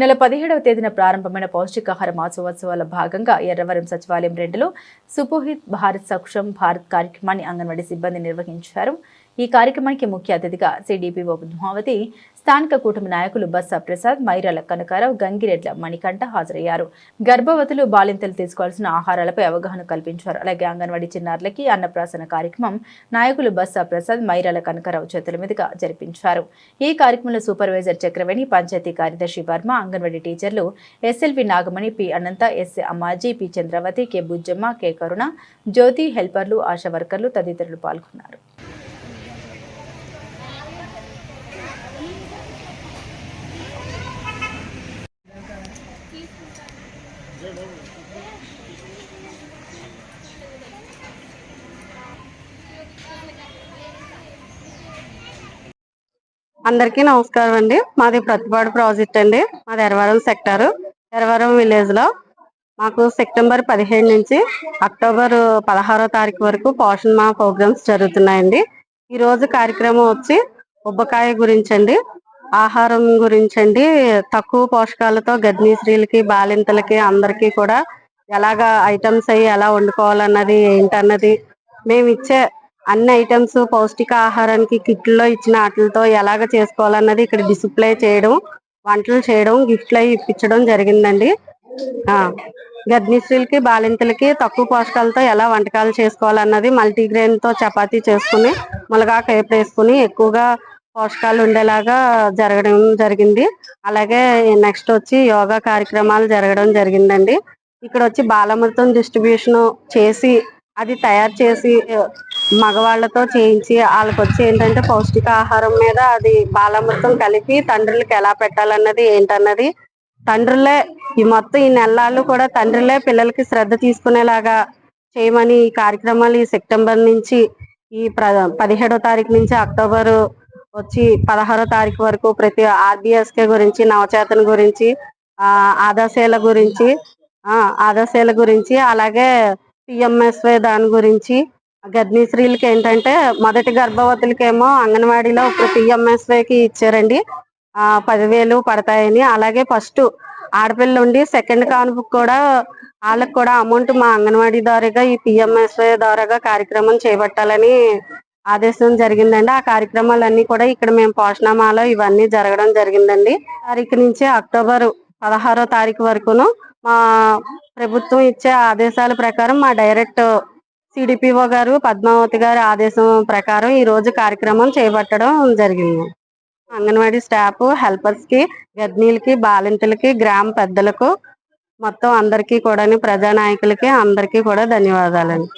నెల పదిహేడవ తేదీన ప్రారంభమైన పౌష్టికాహార మాసోత్సవాల భాగంగా ఎర్రవరం సచివాలయం రెండులో సుపోహిత్ భారత్ సక్షం భారత్ కార్యక్రమాన్ని అంగన్వాడీ సిబ్బంది నిర్వహించారు. ఈ కార్యక్రమానికి ముఖ్య అతిథిగా సిడిపిఓ పద్మావతి స్థానిక కూటమి నాయకులు బస్సా ప్రసాద్ మైరాల కనకారావు గంగిరెడ్ల మణికంఠ హాజరయ్యారు. గర్భవతులు బాలింతలు తీసుకోవాల్సిన ఆహారాలపై అవగాహన కల్పించారు. అలాగే అంగన్వాడీ చిన్నారులకి అన్నప్రాసన కార్యక్రమం నాయకులు బస్సా ప్రసాద్ మైరాల కనకారావు చేతుల మీదుగా జరిపించారు. ఈ కార్యక్రమంలో సూపర్వైజర్ చక్రవేణి పంచాయతీ కార్యదర్శి వర్మ అంగన్వాడీ టీచర్లు S L V Nagamani P Anantha S Ammaji P Chandravathi K Bujjamma K Karuna Jyothi హెల్పర్లు ASHA వర్కర్లు తదితరులు పాల్గొన్నారు. అందరికీ నమస్కారం అండి. మాది ప్రతిపాడు ప్రాజెక్ట్ అండి. మాది ఎరవరం సెక్టారు. ఎరవరం విలేజ్లో మాకు సెప్టెంబర్ పదిహేను నుంచి అక్టోబర్ పదహారో తారీఖు వరకు పోషణ మా ప్రోగ్రామ్స్ జరుగుతున్నాయండి. ఈ రోజు కార్యక్రమం వచ్చి ఉబ్బకాయ గురించి అండి. ఆహారం గురించండి. తక్కువ పోషకాలతో గర్భిణీ స్త్రీలకి బాలింతలకి అందరికీ కూడా ఎలాగా ఐటమ్స్ అయ్యి ఎలా వండుకోవాలన్నది ఏంటన్నది మేము ఇచ్చే అన్ని ఐటమ్స్ పౌష్టిక ఆహారానికి కిట్లో ఇచ్చిన వాటితో ఎలాగ చేసుకోవాలన్నది ఇక్కడ డిస్ప్లే చేయడం వంటలు చేయడం గిఫ్ట్లు అవి ఇప్పించడం జరిగిందండి. గర్భిణీ స్త్రీలకి బాలింతలకి తక్కువ పోషకాలతో ఎలా వంటకాలు చేసుకోవాలన్నది మల్టీగ్రెయిన్తో చపాతీ చేసుకుని ములగా కేపు వేసుకుని ఎక్కువగా పోషకాలు ఉండేలాగా జరగడం జరిగింది. అలాగే నెక్స్ట్ వచ్చి యోగా కార్యక్రమాలు జరగడం జరిగిందండి. ఇక్కడ వచ్చి బాలామృతం డిస్ట్రిబ్యూషన్ చేసి అది తయారు చేసి మగవాళ్ళతో మగవాళ్ళతో చేయించి వాళ్ళకి వచ్చి ఏంటంటే పౌష్టికాహారం మీద అది బాలామృతం కలిపి తండ్రులకి ఎలా పెట్టాలన్నది ఏంటన్నది తండ్రులే ఈ మొత్తం ఈ నెలలు కూడా తండ్రులే పిల్లలకి శ్రద్ధ తీసుకునేలాగా చేయమని ఈ కార్యక్రమాలు ఈ సెప్టెంబర్ నుంచి ఈ ప్ర పదిహేడో తారీఖు నుంచి అక్టోబర్ వచ్చి పదహారో తారీఖు వరకు ప్రతి ఆర్బిఎస్కే గురించి నవచేతన గురించి ఆదాశీల గురించి ఆదాశీల గురించి అలాగే పిఎంఎస్వై దాని గురించి గర్భిణీశ్రీలకి ఏంటంటే మొదటి గర్భవతులకేమో అంగన్వాడీలో ఇప్పుడు పిఎంఎస్వైకి ఇచ్చారండి. పదివేలు పడతాయని. అలాగే ఫస్ట్ ఆడపిల్ల ఉండి సెకండ్ కానుపు కూడా వాళ్ళకి కూడా అమౌంట్ మా అంగన్వాడీ ద్వారాగా ఈ పిఎంఎస్వై ద్వారాగా కార్యక్రమం చేపట్టాలని ఆదేశం జరిగిందండి. ఆ కార్యక్రమాలన్నీ కూడా ఇక్కడ మేము పోషణమాలో ఇవన్నీ జరగడం జరిగిందండి. తారీఖు నుంచి అక్టోబర్ పదహారో తారీఖు వరకును మా ప్రభుత్వం ఇచ్చే ఆదేశాల ప్రకారం మా డైరెక్ట్ సిడిపిఓ గారు పద్మావతి గారి ఆదేశం ప్రకారం ఈ రోజు కార్యక్రమం చేపట్టడం జరిగింది. అంగన్వాడీ స్టాఫ్ హెల్పర్స్కి గర్భిణీలకి బాలింతలకి గ్రామ పెద్దలకు మొత్తం అందరికీ కూడా ప్రజానాయకులకి అందరికీ కూడా ధన్యవాదాలండి.